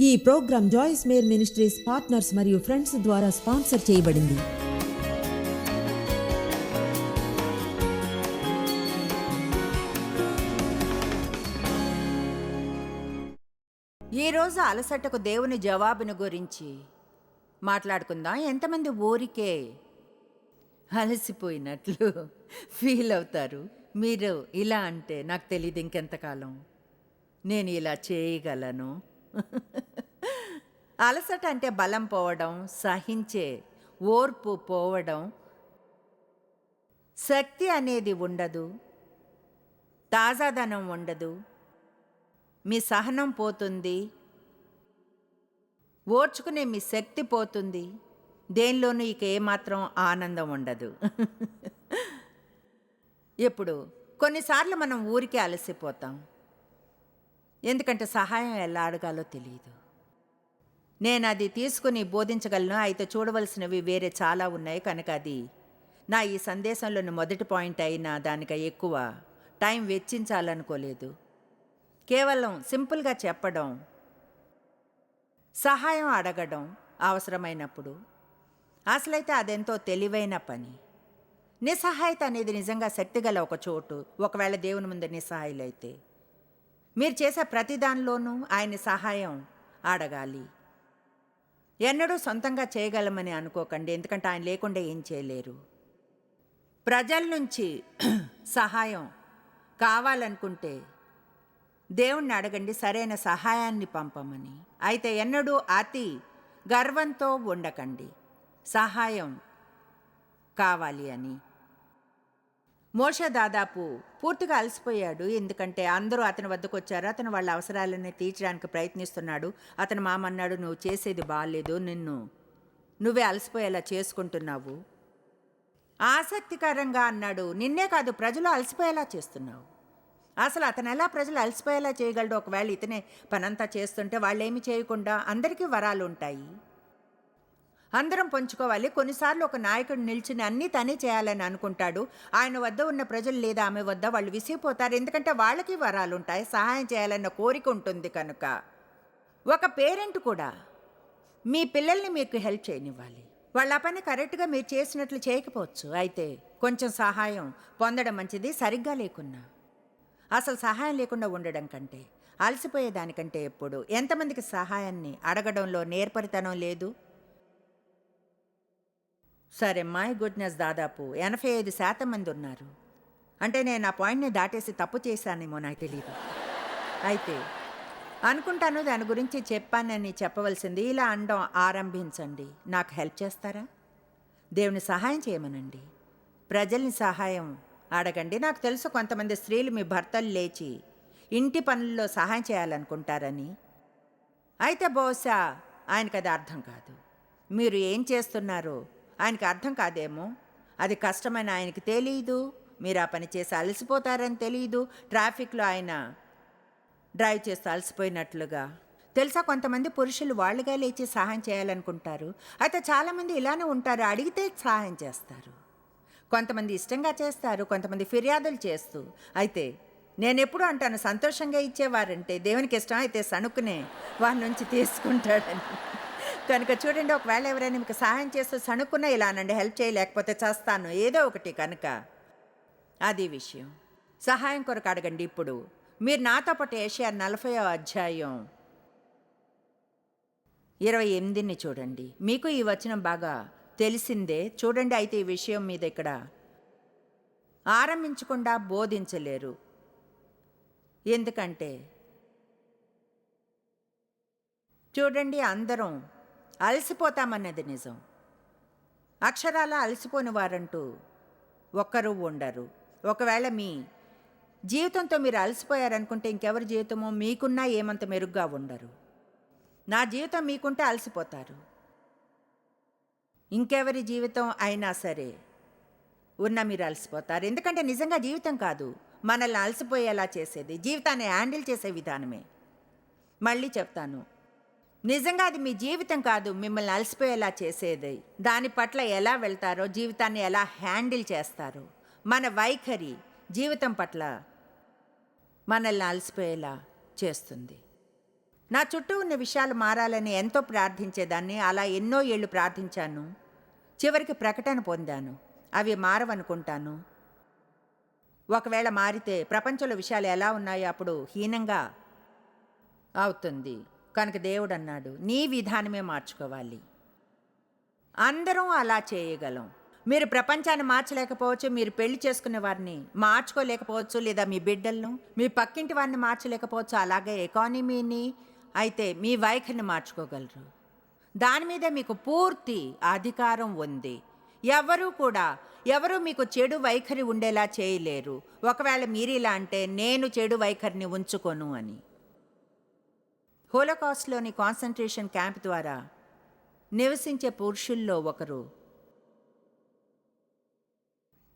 ఈ program Joyce Meyer Ministries partners మరియు friends ద్వారా స్పాన్సర్ చేయబడింది. ఈరోజు అలసటకు దేవుని జవాబును గురించి మాట్లాడుకుందాం? ఎంతమంది ఊరికే అలసిపోయినట్లు ఫీల్ అవుతారు? మీరు ఇలా అంటే నాకు తెలియదు ఇంకెంతకాలం. నేను ఇలా చేయగలను. అలసట అంటే బలం పోవడం సహించే ఓర్పు పోవడం. శక్తి అనేది ఉండదు. తాజాదనం ఉండదు. మీ సహనం పోతుంది. ఓర్చుకునే మీ శక్తి పోతుంది. దేనిలోనూ ఇక ఏమాత్రం ఆనందం ఉండదు. ఇప్పుడు కొన్నిసార్లు మనం ఊరికే అలసిపోతాం. ఎందుకంటే సహాయం ఎలా అడగాలో తెలియదు. నేను అది తీసుకుని బోధించగలను. అయితే చూడవలసినవి వేరే చాలా ఉన్నాయి కనుక అది నా ఈ సందేశంలోని మొదటి పాయింట్ అయినా దానిక ఎక్కువ. టైం వెచ్చించాలనుకోలేదు. కేవలం సింపుల్గా చెప్పడం. సహాయం అడగడం అవసరమైనప్పుడు. అసలైతే అదెంతో తెలివైన పని. నిస్సహాయత అనేది నిజంగా శక్తిగల ఒక చోటు. ఒకవేళ దేవుని ముందు నిస్సహాయులైతే. మీరు చేసే ప్రతి దానిలోనూ ఆయన సహాయం అడగాలి. ఎన్నడూ సొంతంగా చేయగలమని అనుకోకండి ఎందుకంటే ఆయన లేకుండా ఏం చేయలేరు. ప్రజల నుంచి సహాయం కావాలనుకుంటే దేవుణ్ణి అడగండి సరైన సహాయాన్ని పంపమని. అయితే ఎన్నడూ అతి గర్వంతో ఉండకండి. సహాయం కావాలి అని. మోష దాదాపు పూర్తిగా అలసిపోయాడు. ఎందుకంటే అందరూ అతని వద్దకు వచ్చారు. అతను వాళ్ళ అవసరాలని తీర్చడానికి ప్రయత్నిస్తున్నాడు. అతను మామన్నాడు నువ్వు చేసేది బాగాలేదు నిన్ను నువ్వే అలసిపోయేలా చేసుకుంటున్నావు. ఆసక్తికరంగా అన్నాడు. నిన్నే కాదు ప్రజలు అలసిపోయేలా చేస్తున్నావు. అసలు అతను ఎలా ప్రజలు అలసిపోయేలా చేయగలడు? ఒకవేళ ఇతనే పనంతా చేస్తుంటే వాళ్ళు చేయకుండా అందరికీ వరాలు ఉంటాయి. అందరం పంచుకోవాలి. కొన్నిసార్లు ఒక నాయకుడు నిలిచిన అన్నీ తనే చేయాలని అనుకుంటాడు. ఆయన వద్ద ఉన్న ప్రజలు లేదా ఆమె వద్ద వాళ్ళు విసిగిపోతారు. ఎందుకంటే వాళ్ళకి వరాలు ఉంటాయి సహాయం చేయాలన్న కోరిక ఉంటుంది కనుక. ఒక పేరెంట్ కూడా మీ పిల్లల్ని మీకు హెల్ప్ చేయనివ్వాలి. వాళ్ళ పని కరెక్ట్గా మీరు చేసినట్లు చేయకపోవచ్చు. అయితే కొంచెం సహాయం పొందడం మంచిది. సరిగ్గా లేకున్నా అసలు సహాయం లేకుండా ఉండడం కంటే అలసిపోయేదానికంటే ఎప్పుడు? ఎంతమందికి సహాయాన్ని అడగడంలో నేర్పరితనం లేదు? సరే మై గుడ్నెస్ దాదాపు ఎనభై ఐదు శాతం మంది ఉన్నారు. అంటే నేను ఆ పాయింట్ని దాటేసి తప్పు చేశానేమో నాకు తెలియదు అయితే అనుకుంటాను దాని గురించి చెప్పానని చెప్పవలసింది. ఇలా అనడం ఆరంభించండి. నాకు హెల్ప్ చేస్తారా? దేవుని సహాయం చేయమనండి. ప్రజల్ని సహాయం అడగండి. నాకు తెలుసు కొంతమంది స్త్రీలు మీ భర్తలు లేచి ఇంటి పనుల్లో సహాయం చేయాలనుకుంటారని. అయితే బహుశా ఆయనకు అది అర్థం కాదు. మీరు ఏం చేస్తున్నారో ఆయనకి అర్థం కాదేమో? అది కష్టమని ఆయనకి తెలియదు మీరు ఆ పని చేసి అలసిపోతారని తెలియదు ట్రాఫిక్లో ఆయన డ్రైవ్ చేస్తూ అలసిపోయినట్లుగా. తెలుసా కొంతమంది పురుషులు వాళ్ళుగా లేచి సహాయం చేయాలనుకుంటారు. అయితే చాలామంది ఇలానే ఉంటారు అడిగితే సహాయం చేస్తారు. కొంతమంది ఇష్టంగా చేస్తారు కొంతమంది ఫిర్యాదులు చేస్తూ. అయితే నేను ఎప్పుడు అంటాను సంతోషంగా ఇచ్చేవారంటే దేవునికి ఇష్టం అయితే సణుకునే వారి నుంచి తీసుకుంటాడని. కనుక చూడండి ఒకవేళ ఎవరైనా మీకు సహాయం చేస్తూ సణుక్కున్నా ఇలా అనండి హెల్ప్ చేయలేకపోతే చేస్తాను. ఏదో ఒకటి కనుక. అది విషయం. సహాయం కొరకు అడగండి ఇప్పుడు. మీరు నాతో పాటు ఏషియా నలభై అధ్యాయం ఇరవై ఎనిమిదిని చూడండి. మీకు ఈ వచనం బాగా తెలిసిందే. చూడండి అయితే ఈ విషయం మీద ఇక్కడ. ఆరంభించకుండా బోధించలేరు. ఎందుకంటే చూడండి అందరం అలసిపోతామన్నది నిజం. అక్షరాల అలసిపోని వారంటూ ఒక్కరూ ఉండరు. ఒకవేళ మీ జీవితంతో మీరు అలసిపోయారనుకుంటే ఇంకెవరి జీవితమో మీకున్నా ఏమంత మెరుగ్గా ఉండరు. నా జీవితం మీకుంటే అలసిపోతారు. ఇంకెవరి జీవితం అయినా సరే ఉన్నా మీరు అలసిపోతారు. ఎందుకంటే నిజంగా జీవితం కాదు మనల్ని అలసిపోయేలా చేసేది జీవితాన్ని హ్యాండిల్ చేసే విధానమే. మళ్ళీ చెప్తాను నిజంగా అది మీ జీవితం కాదు మిమ్మల్ని అలసిపోయేలా చేసేది. దాని పట్ల ఎలా వెళ్తారో జీవితాన్ని ఎలా హ్యాండిల్ చేస్తారో మన వైఖరి జీవితం పట్ల మనల్ని అలసిపోయేలా చేస్తుంది. నా చుట్టూ ఉన్న విషయాలు మారాలని ఎంతో ప్రార్థించేదాన్ని అలా ఎన్నో ఏళ్ళు ప్రార్థించాను. చివరికి ప్రకటన పొందాను. అవి మారవనుకుంటాను. ఒకవేళ మారితే ప్రపంచంలో విషయాలు ఎలా ఉన్నాయో అప్పుడు హీనంగా అవుతుంది. కనుక దేవుడు అన్నాడు నీ విధానమే మార్చుకోవాలి. అందరం అలా చేయగలం. మీరు ప్రపంచాన్ని మార్చలేకపోవచ్చు మీరు పెళ్ళి చేసుకునే వారిని మార్చుకోలేకపోవచ్చు లేదా మీ బిడ్డలను మీ పక్కింటి వారిని మార్చలేకపోవచ్చు అలాగే ఎకానమీని అయితే మీ వైఖరిని మార్చుకోగలరు. దాని మీద మీకు పూర్తి అధికారం ఉంది. ఎవరు కూడా ఎవరు మీకు చెడు వైఖరి ఉండేలా చేయలేరు. ఒకవేళ మీరు ఇలా అంటే నేను చెడు వైఖరిని ఉంచుకోను అని. హోలోకాస్ట్లోని కాన్సన్ట్రేషన్ క్యాంప్ ద్వారా నివసించే పురుషుల్లో ఒకరు.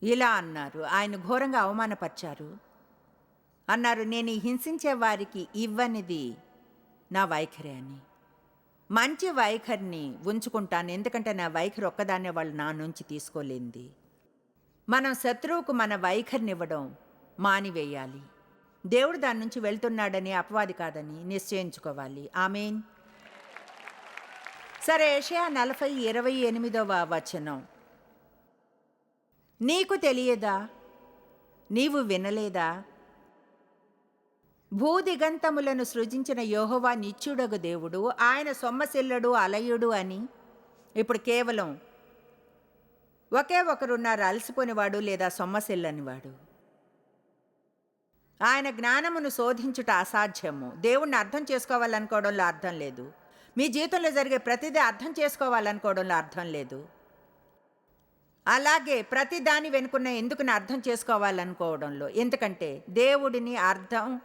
ఇలా అన్నారు. ఆయన ఘోరంగా అవమానపరిచారు. అన్నారు నేను ఈ హింసించే వారికి ఇవ్వనిది నా వైఖరి అని. మంచి వైఖరిని ఉంచుకుంటాను. ఎందుకంటే నా వైఖరి ఒక్కదాన్నే వాళ్ళు నా నుంచి తీసుకోలేంది మనం శత్రువుకు మన వైఖరిని ఇవ్వడం మానివేయాలి. దేవుడు దాని నుంచి వెళ్తున్నాడని అపవాది కాదని నిశ్చయించుకోవాలి. ఆమెన్. సరే ఏషయా నలభై ఇరవై ఎనిమిదవ వచనం. నీకు తెలియదా? నీవు వినలేదా? భూదిగంతములను సృజించిన యోహోవా నిత్యుడగు దేవుడు ఆయన సొమ్మసిల్లడు అలయుడు అని. ఇప్పుడు కేవలం ఒకే ఒకరున్నారు అలసిపోనివాడు లేదా సొమ్మసిల్లనివాడు? ఆయన జ్ఞానమును శోధించుట అసాధ్యము. దేవుణ్ణి అర్థం చేసుకోవాలనుకోవడంలో అర్థం లేదు. మీ జీవితంలో జరిగే ప్రతిదీ అర్థం చేసుకోవాలనుకోవడంలో అర్థం లేదు. అలాగే ప్రతి దాని వెనుకున్న ఎందుకుని అర్థం చేసుకోవాలనుకోవడంలో? ఎందుకంటే దేవుడిని అర్థం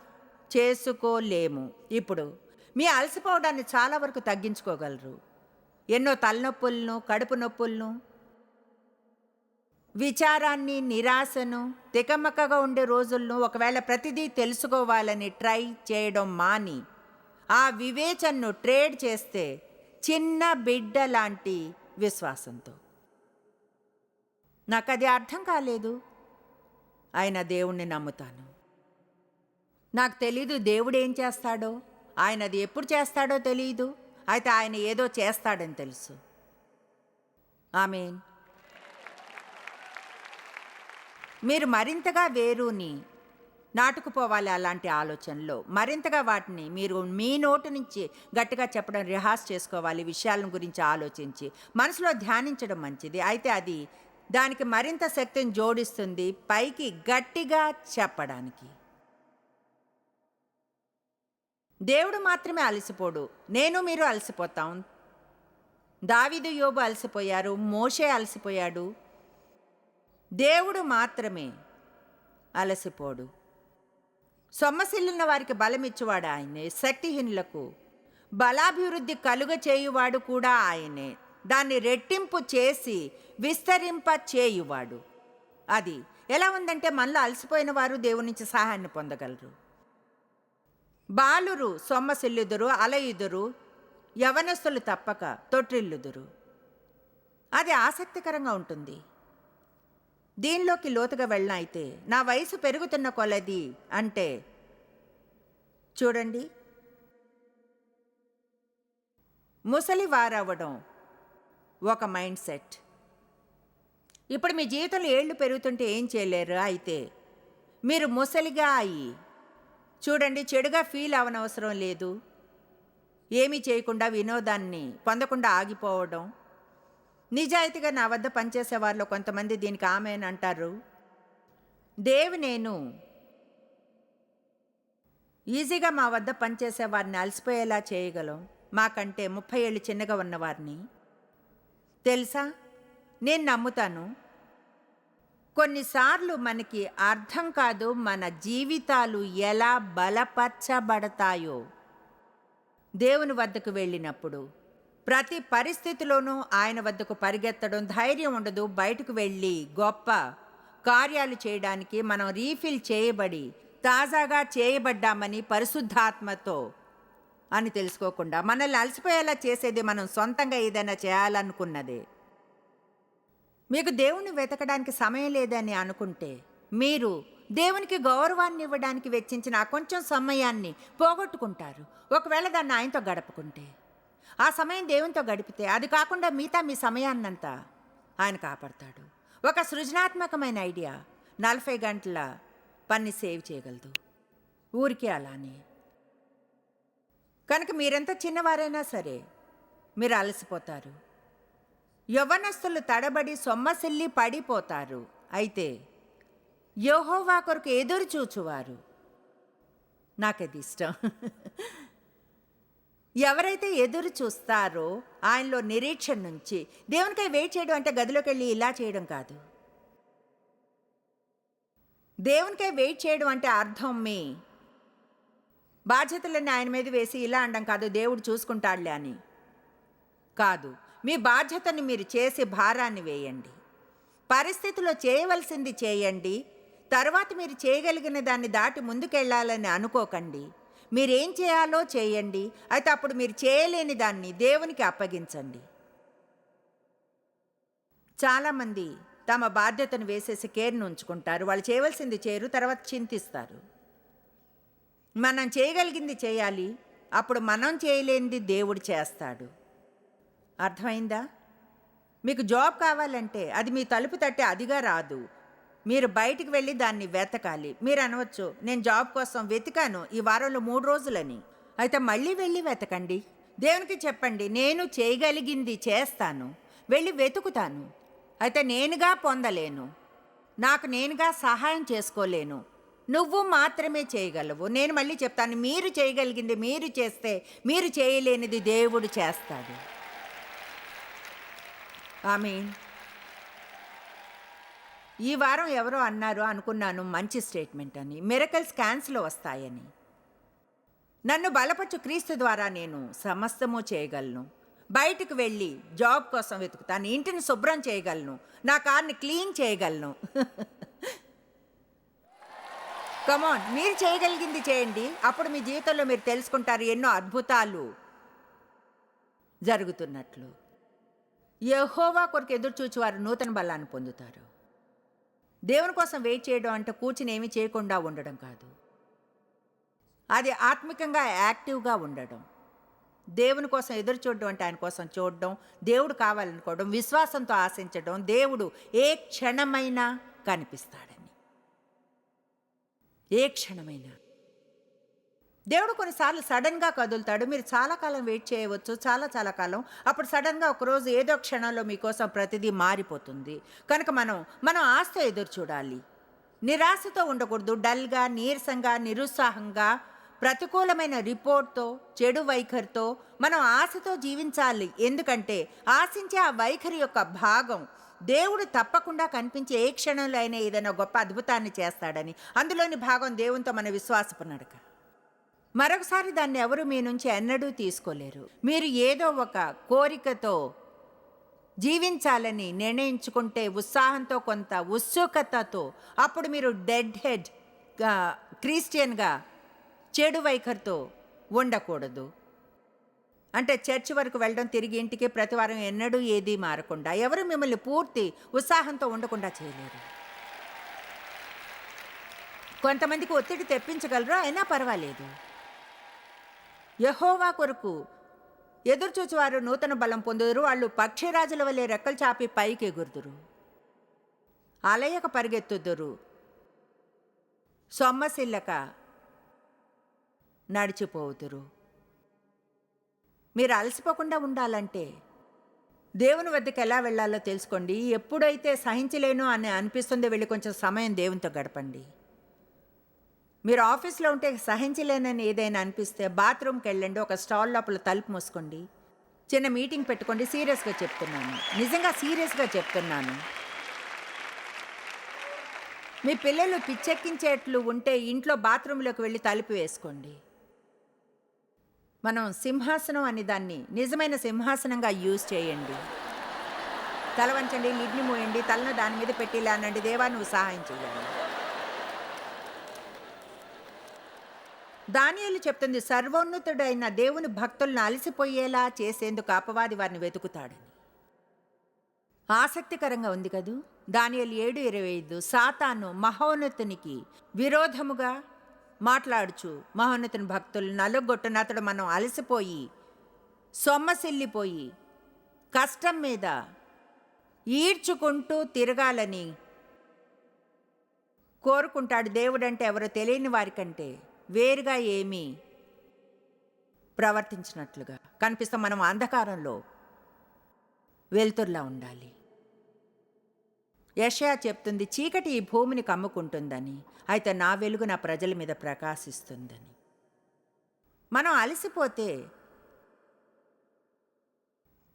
చేసుకోలేము. ఇప్పుడు మీ అలసిపోవడాన్ని చాలా వరకు తగ్గించుకోగలరు. ఎన్నో తలనొప్పులను కడుపు నొప్పులను విచారాన్ని నిరాశను తికమకగా ఉండే రోజులను ఒకవేళ ప్రతిదీ తెలుసుకోవాలని ట్రై చేయడం మాని. ఆ వివేచనను ట్రేడ్ చేస్తే చిన్న బిడ్డ లాంటి విశ్వాసంతో. నాకు అది అర్థం కాలేదు. ఆయన దేవుణ్ణి నమ్ముతాను. నాకు తెలీదు దేవుడు ఏం చేస్తాడో. ఆయన అది ఎప్పుడు చేస్తాడో తెలియదు అయితే ఆయన ఏదో చేస్తాడని తెలుసు. ఆమెన్. మీరు మరింతగా వేరుని నాటుకుపోవాలి అలాంటి ఆలోచనలో. మరింతగా వాటిని మీరు మీ నోటి నుంచి గట్టిగా చెప్పడం రిహార్స్ చేసుకోవాలి విషయాలను గురించి ఆలోచించి మనసులో ధ్యానించడం మంచిది. అయితే అది దానికి మరింత శక్తిని జోడిస్తుంది పైకి గట్టిగా చెప్పడానికి. దేవుడు మాత్రమే అలసిపోడు. నేను మీరు అలసిపోతాం. దావిదు యోబు అలసిపోయారు. మోషే అలసిపోయాడు. దేవుడు మాత్రమే అలసిపోడు. సొమ్మసిల్లిన వారికి బలమిచ్చువాడు ఆయనే. శక్తిహీనులకు బలాభివృద్ధి కలుగ చేయువాడు కూడా ఆయనే. దాన్ని రెట్టింపు చేసి విస్తరింప చేయువాడు. అది ఎలా ఉందంటే మనలో అలసిపోయిన వారు దేవుని నుంచి సహాయాన్ని పొందగలరు. బాలురు సొమ్మసిల్లుదురు అలయుదురు యవనస్తులు తప్పక తొట్టిల్లుదురు. అది ఆసక్తికరంగా ఉంటుంది. దీనిలోకి లోతుగా వెళ్ళిన అయితే నా వయసు పెరుగుతున్న కొలది అంటే చూడండి. ముసలి వారవడం ఒక మైండ్ సెట్. ఇప్పుడు మీ జీవితంలో ఏళ్ళు పెరుగుతుంటే ఏం చేయలేరు? అయితే మీరు ముసలిగా అయ్యి చూడండి చెడుగా ఫీల్ అవనవసరం లేదు. ఏమీ చేయకుండా వినోదాన్ని పొందకుండా ఆగిపోవడం నిజాయితీగా నా వద్ద పనిచేసే వారిలో కొంతమంది దీనికి ఆమెను అంటారు. దేవి నేను. ఈజీగా మా వద్ద పనిచేసే వారిని అలసిపోయేలా చేయగలం. మాకంటే ముప్పై ఏళ్ళు చిన్నగా ఉన్నవారిని తెలుసా? నేను నమ్ముతాను. కొన్నిసార్లు మనకి అర్థం కాదు మన జీవితాలు ఎలా బలపరచబడతాయో. దేవుని వద్దకు వెళ్ళినప్పుడు ప్రతి పరిస్థితిలోనూ ఆయన వద్దకు పరిగెత్తడం ధైర్యం ఉండదు. బయటకు వెళ్ళి గొప్ప కార్యాలు చేయడానికి మనం రీఫిల్ చేయబడి తాజాగా చేయబడ్డామని పరిశుద్ధాత్మతో అని తెలుసుకోకుండా మనల్ని అలసిపోయేలా చేసేది మనం సొంతంగా ఏదైనా చేయాలనుకున్నదే. మీకు దేవుణ్ణి వెతకడానికి సమయం లేదని అనుకుంటే మీరు దేవునికి గౌరవాన్ని ఇవ్వడానికి వెచ్చించిన కొంచెం సమయాన్ని పోగొట్టుకుంటారు. ఒకవేళ దాన్ని ఆయనతో గడపకుంటే. ఆ సమయం దేవునితో గడిపితే అది కాకుండా మిగతా మీ సమయాన్నంతా ఆయన కాపాడతాడు. ఒక సృజనాత్మకమైన ఐడియా. నలభై గంటల పని సేవ్ చేయగలదు. ఊరికే అలానే. కనుక మీరెంత చిన్నవారైనా సరే మీరు అలసిపోతారు. యవ్వనస్తులు తడబడి సొమ్మసిల్లి పడిపోతారు. అయితే యోహోవా కొరకు ఎదురు చూచువారు. నాకది ఇష్టం. ఎవరైతే ఎదురు చూస్తారో ఆయనలో నిరీక్షణ నుంచి దేవునికై వెయిట్ చేయడం అంటే గదిలోకి వెళ్ళి ఇలా చేయడం కాదు. దేవునికై వెయిట్ చేయడం అంటే అర్థం మీ బాధ్యతలన్నీ ఆయన మీద వేసి ఇలా అనడం కాదు దేవుడు చూసుకుంటాడులే అని. కాదు మీ బాధ్యతని మీరు చేసి భారాన్ని వేయండి. పరిస్థితిలో చేయవలసింది చేయండి. తర్వాత మీరు చేయగలిగిన దాన్ని దాటి ముందుకెళ్ళాలని అనుకోకండి. మీరేం చేయాలో చేయండి. అయితే అప్పుడు మీరు చేయలేని దాన్ని దేవునికి అప్పగించండి. చాలామంది తమ బాధ్యతను వేసేసి కేర్ను ఉంచుకుంటారు. వాళ్ళు చేయవలసింది చేయరు తర్వాత చింతిస్తారు. మనం చేయగలిగింది చేయాలి. అప్పుడు మనం చేయలేనిది దేవుడు చేస్తాడు. అర్థమైందా? మీకు జాబ్ కావాలంటే అది మీ తలుపు తట్టే అదిగా రాదు. మీరు బయటికి వెళ్ళి దాన్ని వెతకాలి. మీరు అనవచ్చు నేను జాబ్ కోసం వెతికాను ఈ వారంలో మూడు రోజులని. అయితే మళ్ళీ వెళ్ళి వెతకండి. దేవునికి చెప్పండి నేను చేయగలిగింది చేస్తాను వెళ్ళి వెతుకుతాను. అయితే నేనుగా పొందలేను. నాకు నేనుగా సహాయం చేసుకోలేను. నువ్వు మాత్రమే చేయగలవు. నేను మళ్ళీ చెప్తాను మీరు చేయగలిగింది మీరు చేస్తే మీరు చేయలేనిది దేవుడు చేస్తాడు. ఆమె ఈ వారం ఎవరో అన్నారు అనుకున్నాను మంచి స్టేట్మెంట్ అని. మిరకల్స్ క్యాన్స్లో వస్తాయని. నన్ను బలపచ్చు క్రీస్తు ద్వారా నేను సమస్తము చేయగలను. బయటకు వెళ్ళి జాబ్ కోసం వెతుకుతాను ఇంటిని శుభ్రం చేయగలను నా కార్ని క్లీన్ చేయగలను. కమాన్ మీరు చేయగలిగింది చేయండి. అప్పుడు మీ జీవితంలో మీరు తెలుసుకుంటారు ఎన్నో అద్భుతాలు జరుగుతున్నట్లు. యహోవా కొరకు ఎదురు చూచి వారు నూతన బలాన్ని పొందుతారు. దేవుని కోసం వెయిట్ చేయడం అంటే కూర్చుని ఏమీ చేయకుండా ఉండడం కాదు. అది ఆత్మికంగా యాక్టివ్గా ఉండడం. దేవుని కోసం ఎదురు చూడడం అంటే ఆయన కోసం చూడడం దేవుడు కావాలనుకోవడం విశ్వాసంతో ఆశించడం దేవుడు ఏ క్షణమైనా కనిపిస్తాడని. ఏ క్షణమైనా. దేవుడు కొన్నిసార్లు సడన్గా కదులుతాడు. మీరు చాలా కాలం వెయిట్ చేయవచ్చు చాలా చాలా కాలం. అప్పుడు సడన్గా ఒకరోజు ఏదో క్షణంలో మీకోసం ప్రతిదీ మారిపోతుంది. కనుక మనం మనం ఆశతో ఎదురు చూడాలి. నిరాశతో ఉండకూడదు. డల్గా నీరసంగా నిరుత్సాహంగా ప్రతికూలమైన రిపోర్ట్తో చెడు వైఖరితో మనం ఆశతో జీవించాలి. ఎందుకంటే ఆశించే ఆ వైఖరి యొక్క భాగం దేవుడు తప్పకుండా కనిపించే ఏ క్షణంలో అయినా ఏదైనా గొప్ప అద్భుతాన్ని చేస్తాడని. అందులోని భాగం దేవునితో మన విశ్వాసపు నడక. మరొకసారి దాన్ని ఎవరు మీ నుంచి ఎన్నడూ తీసుకోలేరు. మీరు ఏదో ఒక కోరికతో జీవించాలని నిర్ణయించుకుంటే ఉత్సాహంతో కొంత ఉత్సుకతతో అప్పుడు మీరు డెడ్ హెడ్ క్రిస్టియన్గా చెడు వైఖరితో ఉండకూడదు. అంటే చర్చ్ వరకు వెళ్ళడం తిరిగి ఇంటికి ప్రతివారం ఎన్నడూ ఏదీ మారకుండా ఎవరు మిమ్మల్ని పూర్తి ఉత్సాహంతో ఉండకుండా చేయలేరు. కొంతమందికి ఒత్తిడి తెప్పించగలరు అయినా పర్వాలేదు. యహోవా కొరకు ఎదురుచూచువారు నూతన బలం పొందుదురు వాళ్ళు పక్షిరాజుల వలె రెక్కలు చాపి పైకి ఎగురుదురు. అలయక పరిగెత్తుదురు. సొమ్మసిల్లక నడిచిపోవుదురు. మీరు అలసిపోకుండా ఉండాలంటే దేవుని వద్దకు ఎలా వెళ్ళాలో తెలుసుకోండి. ఎప్పుడైతే సహించలేను అని అనిపిస్తుందో వెళ్ళి కొంచెం సమయం దేవునితో గడపండి. మీరు ఆఫీస్లో ఉంటే సహించలేనని ఏదైనా అనిపిస్తే బాత్రూమ్కి వెళ్ళండి ఒక స్టాల్ లోపల తలుపు మూసుకోండి. చిన్న మీటింగ్ పెట్టుకోండి సీరియస్గా చెప్తున్నాను. నిజంగా సీరియస్గా చెప్తున్నాను. మీ పిల్లలు పిచ్చెక్కించేట్లు ఉంటే ఇంట్లో బాత్రూంలోకి వెళ్ళి తలుపు వేసుకోండి. మనం సింహాసనం అనే దాన్ని నిజమైన సింహాసనంగా యూజ్ చేయండి. తల వంచండి లిడ్ని మూయండి తలను దాని మీద పెట్టి దేవాన్ని దేవా నువ్వు సహాయం చేయండి దానియలు చెప్తుంది సర్వోన్నతుడైన దేవుని భక్తులను అలసిపోయేలా చేసేందుకు అపవాది వారిని వెతుకుతాడని ఆసక్తికరంగా ఉంది కదూ? దానియలు ఏడు ఇరవై ఐదు సాతాను మహోన్నతునికి విరోధముగా మాట్లాడుచు మహోన్నతుని భక్తులు నలుగొట్టున అతడు మనం అలసిపోయి సొమ్మసిల్లిపోయి కష్టం మీద ఈడ్చుకుంటూ తిరగాలని కోరుకుంటాడు దేవుడంటే ఎవరో తెలియని వారికంటే. వేరుగా ఏమీ ప్రవర్తించినట్లుగా. కనిపిస్తాం మనం అంధకారంలో వెలుతుర్లా ఉండాలి. యషయా చెప్తుంది చీకటి ఈ భూమిని కమ్ముకుంటుందని అయితే నా వెలుగు నా ప్రజల మీద ప్రకాశిస్తుందని. మనం అలసిపోతే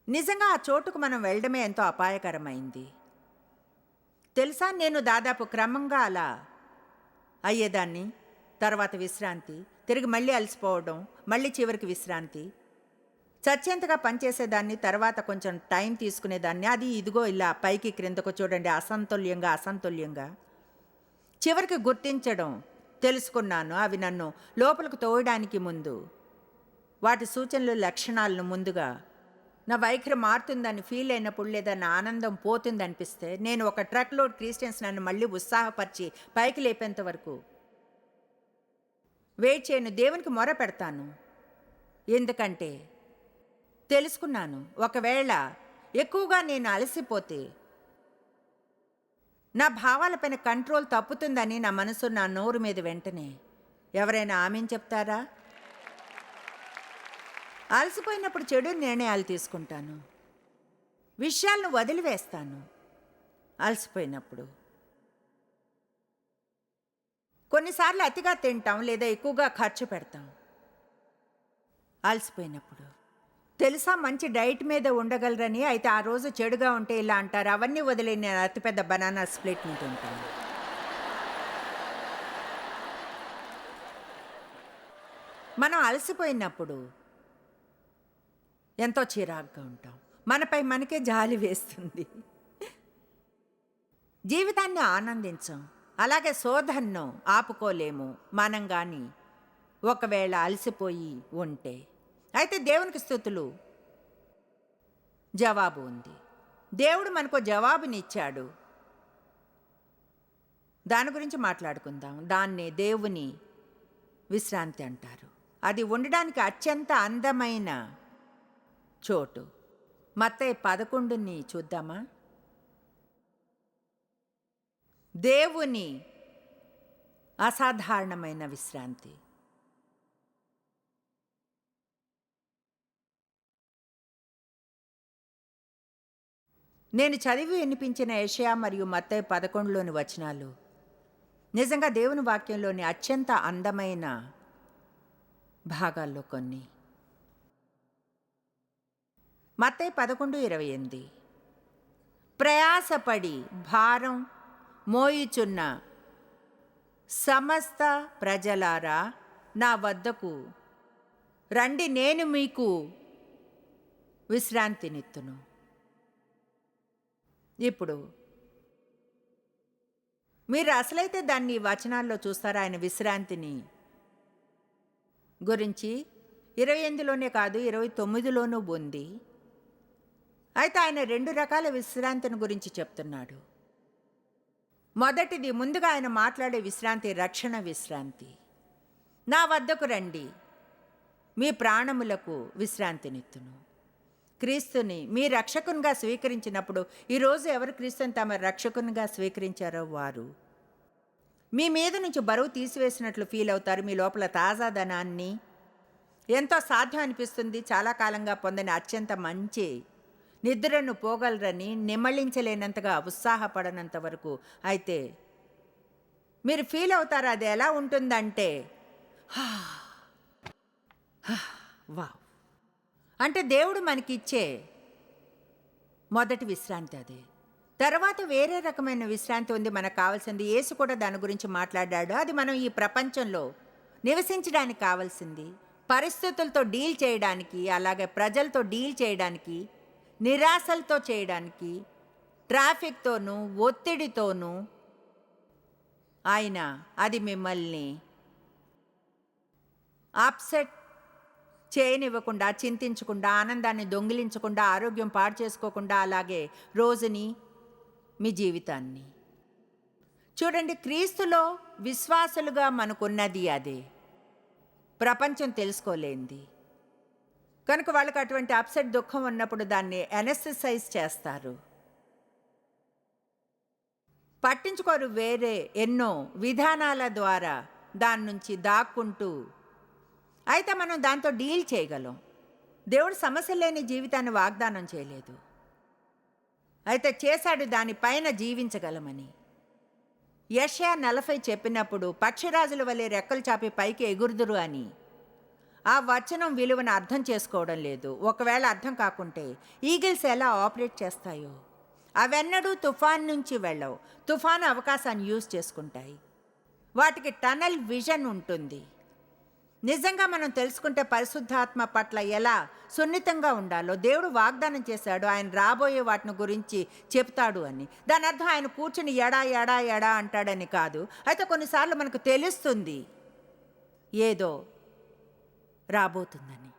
నిజంగా ఆ చోటుకు మనం వెళ్ళడమే ఎంతో అపాయకరమైంది. తెలుసా నేను దాదాపు క్రమంగా అలా అయ్యేదాన్ని? తర్వాత విశ్రాంతి తిరిగి మళ్ళీ అలసిపోవడం మళ్ళీ చివరికి విశ్రాంతి. చచ్చేంతగా పనిచేసేదాన్ని తర్వాత కొంచెం టైం తీసుకునేదాన్ని. అది ఇదిగో ఇలా పైకి క్రిందకు చూడండి అసంతుల్యంగా అసంతుల్యంగా. చివరికి గుర్తించడం తెలుసుకున్నాను అవి నన్ను లోపలికి తోయడానికి ముందు. వాటి సూచనలు లక్షణాలను ముందుగా. నా వైఖరి మారుతుందని ఫీల్ అయినప్పుడు లేదా నా ఆనందం పోతుందనిపిస్తే నేను ఒక ట్రక్ లోడ్ క్రిస్టియన్స్ నన్ను మళ్ళీ ఉత్సాహపరిచి పైకి లేపేంత వరకు. వెయిట్ చేయను దేవునికి మొర పెడతాను. ఎందుకంటే తెలుసుకున్నాను ఒకవేళ ఎక్కువగా నేను అలసిపోతే నా భావాలపైన కంట్రోల్ తప్పుతుందని నా మనసు నా నోరు మీద వెంటనే. ఎవరైనా ఆమెను చెప్తారా? అలసిపోయినప్పుడు చెడు నిర్ణయాలు తీసుకుంటాను. విషయాలను వదిలివేస్తాను. అలసిపోయినప్పుడు కొన్నిసార్లు అతిగా తింటాం లేదా ఎక్కువగా ఖర్చు పెడతాం. అలసిపోయినప్పుడు. తెలుసా మంచి డైట్ మీద ఉండగలరని? అయితే ఆ రోజు చెడుగా ఉంటే ఇలా అంటారు. అవన్నీ వదిలే నేను అతిపెద్ద బనానా స్ప్లిట్ మీద ఉంటాను మనం అలసిపోయినప్పుడు ఎంతో చిరాగ్గా ఉంటాం. మనపై మనకే జాలి వేస్తుంది. జీవితాన్ని ఆనందించాం. అలాగే శోధనను ఆపుకోలేము మనం కానీ ఒకవేళ అలసిపోయి ఉంటే. అయితే దేవునికి స్థుతులు. జవాబు ఉంది. దేవుడు మనకు జవాబునిచ్చాడు. దాని గురించి మాట్లాడుకుందాం. దాన్ని దేవుని విశ్రాంతి అంటారు. అది ఉండడానికి అత్యంత అందమైన చోటు. మత్త పదకొండుని చూద్దామా? దేవుని అసాధారణమైన విశ్రాంతి. నేను చదివి వినిపించిన ఏషియా మరియు మత్తయ్య పదకొండులోని వచనాలు నిజంగా దేవుని వాక్యంలోని అత్యంత అందమైన భాగాల్లో కొన్ని. మత్తయ్య పదకొండు ఇరవై ఎనిమిది. ప్రయాసపడి భారం మోయిచున్న. సమస్త ప్రజలారా నా వద్దకు రండి నేను మీకు విశ్రాంతినిత్తును. ఇప్పుడు మీరు అసలైతే దాన్ని వచనాల్లో చూస్తారా? ఆయన విశ్రాంతిని గురించి ఇరవై ఎనిమిదిలోనే కాదు ఇరవై తొమ్మిదిలోనూ ఉంది. అయితే ఆయన రెండు రకాల విశ్రాంతిని గురించి చెప్తున్నాడు. మొదటిది ముందుగా ఆయన మాట్లాడే విశ్రాంతి రక్షణ విశ్రాంతి. నా వద్దకు రండి. మీ ప్రాణములకు విశ్రాంతినిత్తును. క్రీస్తుని మీ రక్షకునిగా స్వీకరించినప్పుడు ఈరోజు ఎవరు క్రీస్తుని తమ రక్షకునిగా స్వీకరించారో వారు. మీ మీద నుంచి బరువు తీసివేసినట్లు ఫీల్ అవుతారు మీ లోపల తాజాదనాన్ని ఎంతో సాధ్యం అనిపిస్తుంది. చాలా కాలంగా పొందిన అత్యంత మంచి నిద్రను పోగలరని నిమళించలేనంతగా ఉత్సాహపడనంత వరకు అయితే మీరు ఫీల్ అవుతారు? అది ఎలా ఉంటుందంటే వా అంటే దేవుడు మనకిచ్చే మొదటి విశ్రాంతి అదే. తర్వాత వేరే రకమైన విశ్రాంతి ఉంది మనకు కావాల్సింది. యేసు కూడా దాని గురించి మాట్లాడాడు. అది మనం ఈ ప్రపంచంలో నివసించడానికి కావాల్సింది. పరిస్థితులతో డీల్ చేయడానికి అలాగే ప్రజలతో డీల్ చేయడానికి నిరాశలతో చేయడానికి ట్రాఫిక్తోనూ ఒత్తిడితోనూ ఆయన అది మిమ్మల్ని అప్సెట్ చేయనివ్వకుండా చింతించకుండా ఆనందాన్ని దొంగిలించకుండా ఆరోగ్యం పాడు చేసుకోకుండా అలాగే రోజుని మీ జీవితాన్ని. చూడండి క్రీస్తులో విశ్వాసులుగా మనకున్నది అదే. ప్రపంచం తెలుసుకోలేంది కనుక వాళ్ళకి అటువంటి అప్సెట్ దుఃఖం ఉన్నప్పుడు దాన్ని ఎనెసైజ్ చేస్తారు. పట్టించుకోరు వేరే ఎన్నో విధానాల ద్వారా దాని నుంచి దాక్కుంటూ అయితే మనం దాంతో డీల్ చేయగలం. దేవుడు సమస్య లేని జీవితాన్ని వాగ్దానం చేయలేదు. అయితే చేశాడు దానిపైన జీవించగలమని. యషయా నలభై చెప్పినప్పుడు పక్షిరాజుల వలె రెక్కలు చాపి పైకి ఎగురుదురు అని ఆ వచనం విలువను అర్థం చేసుకోవడం లేదు. ఒకవేళ అర్థం కాకుంటే ఈగిల్స్ ఎలా ఆపరేట్ చేస్తాయో? అవెన్నడూ తుఫాన్ నుంచి వెళ్ళవు. తుఫాను అవకాశాన్ని యూజ్ చేసుకుంటాయి. వాటికి టనల్ విజన్ ఉంటుంది. నిజంగా మనం తెలుసుకుంటే పరిశుద్ధాత్మ పట్ల ఎలా సున్నితంగా ఉండాలో దేవుడు వాగ్దానం చేశాడు ఆయన రాబోయే వాటిని గురించి చెప్తాడు అని. దాని అర్థం ఆయన కూర్చుని ఎడా ఎడా ఎడా అంటాడని కాదు. అయితే కొన్నిసార్లు మనకు తెలుస్తుంది. ఏదో రాబోతుందని.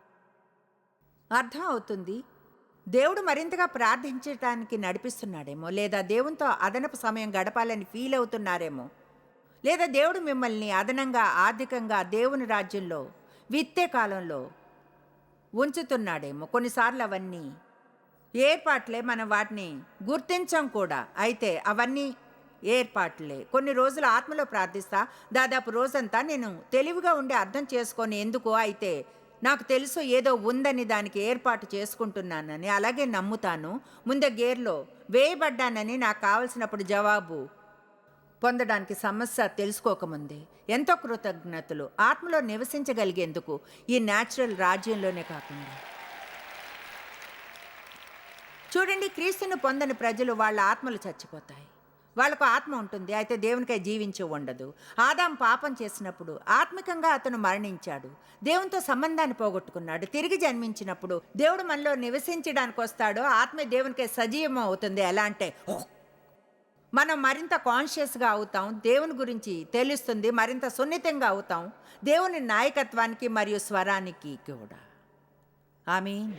అర్థం అవుతుంది. దేవుడు మరింతగా ప్రార్థించటానికి నడిపిస్తున్నాడేమో లేదా దేవునితో అదనపు సమయం గడపాలని ఫీల్ అవుతున్నారేమో లేదా దేవుడు మిమ్మల్ని అదనంగా ఆర్థికంగా దేవుని రాజ్యంలో విత్తే కాలంలో ఉంచుతున్నాడేమో. కొన్నిసార్లు అవన్నీ ఏర్పాట్లే మనం వాటిని గుర్తించం కూడా. అయితే అవన్నీ ఏర్పాట్లే. కొన్ని రోజులు ఆత్మలో ప్రార్థిస్తా దాదాపు రోజంతా నేను తెలివిగా ఉండి అర్థం చేసుకొని ఎందుకో అయితే నాకు తెలుసు ఏదో ఉందని దానికి ఏర్పాటు చేసుకుంటున్నానని అలాగే నమ్ముతాను. ముందే గేర్లో వేయబడ్డానని నాకు కావలసినప్పుడు జవాబు పొందడానికి సమస్య తెలుసుకోకముందే. ఎంతో కృతజ్ఞతలు. ఆత్మలో నివసించగలిగేందుకు ఈ న్యాచురల్ రాజ్యంలోనే కాకుండా. చూడండి క్రీస్తును పొందని ప్రజలు వాళ్ళ ఆత్మలు చచ్చిపోతాయి. వాళ్ళకు ఆత్మ ఉంటుంది. అయితే దేవునికై జీవించి ఉండదు. ఆదాం పాపం చేసినప్పుడు ఆత్మికంగా అతను మరణించాడు. దేవునితో సంబంధాన్ని పోగొట్టుకున్నాడు. తిరిగి జన్మించినప్పుడు దేవుడు మనలో నివసించడానికి వస్తాడో ఆత్మ దేవునికై సజీవం అవుతుంది. ఎలా అంటే మనం మరింత కాన్షియస్గా అవుతాం. దేవుని గురించి తెలుస్తుంది. మరింత సున్నితంగా అవుతాం. దేవుని నాయకత్వానికి మరియు స్వరానికి కూడా. ఆమె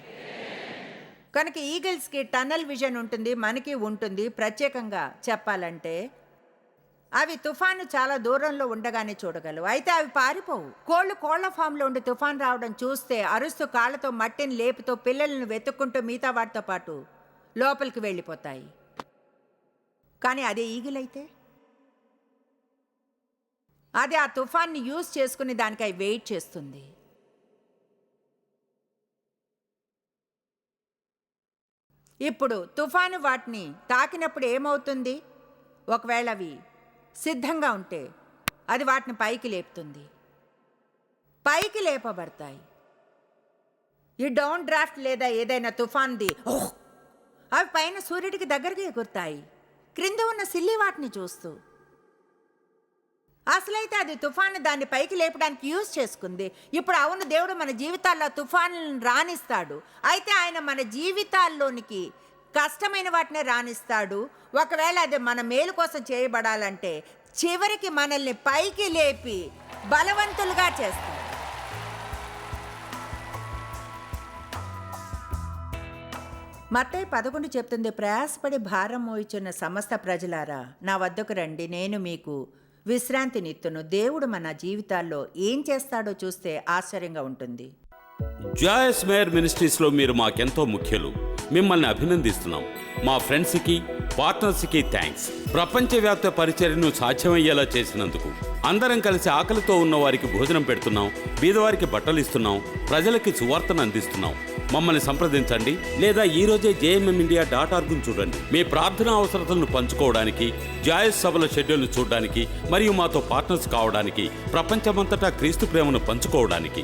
కనుక ఈగిల్స్కి టనల్ విజన్ ఉంటుంది మనకి ఉంటుంది. ప్రత్యేకంగా చెప్పాలంటే అవి తుఫాను చాలా దూరంలో ఉండగానే చూడగలవు. అయితే అవి పారిపోవు. కోళ్ళు కోళ్ళ ఫామ్లో ఉండి తుఫాన్ రావడం చూస్తే అరుస్తూ కాళ్ళతో మట్టిని లేపుతో పిల్లలను వెతుక్కుంటూ మిగతా వాటితో పాటు లోపలికి వెళ్ళిపోతాయి. కానీ అదే ఈగిలైతే అది ఆ తుఫాన్ని యూజ్ చేసుకుని దానికై వెయిట్ చేస్తుంది. ఇప్పుడు తుఫాను వాటిని తాకినప్పుడు ఏమవుతుంది? ఒకవేళ అవి సిద్ధంగా ఉంటే అది వాటిని పైకి లేపుతుంది. పైకి లేపబడతాయి. ఈ డౌన్ డ్రాఫ్ట్ లేదా ఏదైనా తుఫాన్ది ఓహ్! అవి పైన సూర్యుడికి దగ్గరగా ఎగురుతాయి. క్రింద ఉన్న సిల్లి వాటిని చూస్తూ అసలైతే అది తుఫాను దాన్ని పైకి లేపడానికి యూజ్ చేసుకుంది. ఇప్పుడు అవును దేవుడు మన జీవితాల్లో తుఫానులను రాణిస్తాడు. అయితే ఆయన మన జీవితాల్లోనికి కష్టమైన వాటినే రాణిస్తాడు. ఒకవేళ అది మన మేలు కోసం చేయబడాలంటే చివరికి మనల్ని పైకి లేపి బలవంతులుగా చేస్తాడు. మత్తయ్య పదకొండు చెప్తుంది ప్రయాసపడి భారం మోయిచున్న సమస్త ప్రజలారా నా వద్దకు రండి నేను మీకు విశ్రాంతినిత్తును దేవుడు మన జీవితాల్లో ఏం చేస్తాడో చూస్తే ఆశ్చర్యంగా ఉంటుంది. జాయస్ మేయర్ మినిస్ట్రీస్లో మీరు మాకెంతో ముఖ్యులు. మిమ్మల్ని అభినందిస్తున్నాం. మా ఫ్రెండ్స్కి పార్ట్నర్స్కి థ్యాంక్స్. ప్రపంచవ్యాప్త పరిచర్యను సాధ్యమయ్యేలా చేసినందుకు. అందరం కలిసి ఆకలితో ఉన్న వారికి భోజనం పెడుతున్నాం. బీదవారికి బట్టలు ఇస్తున్నాం ప్రజలకి సువార్తను అందిస్తున్నాం. మమ్మల్ని సంప్రదించండి లేదా ఈరోజే జేఎంఎం ఇండియా డాట్ ఆర్గ్ను చూడండి. మీ ప్రార్థనా అవసరతలను పంచుకోవడానికి జాయస్ సభల షెడ్యూల్ను చూడడానికి మరియు మాతో పార్ట్నర్స్ కావడానికి ప్రపంచమంతటా క్రీస్తు ప్రేమను పంచుకోవడానికి.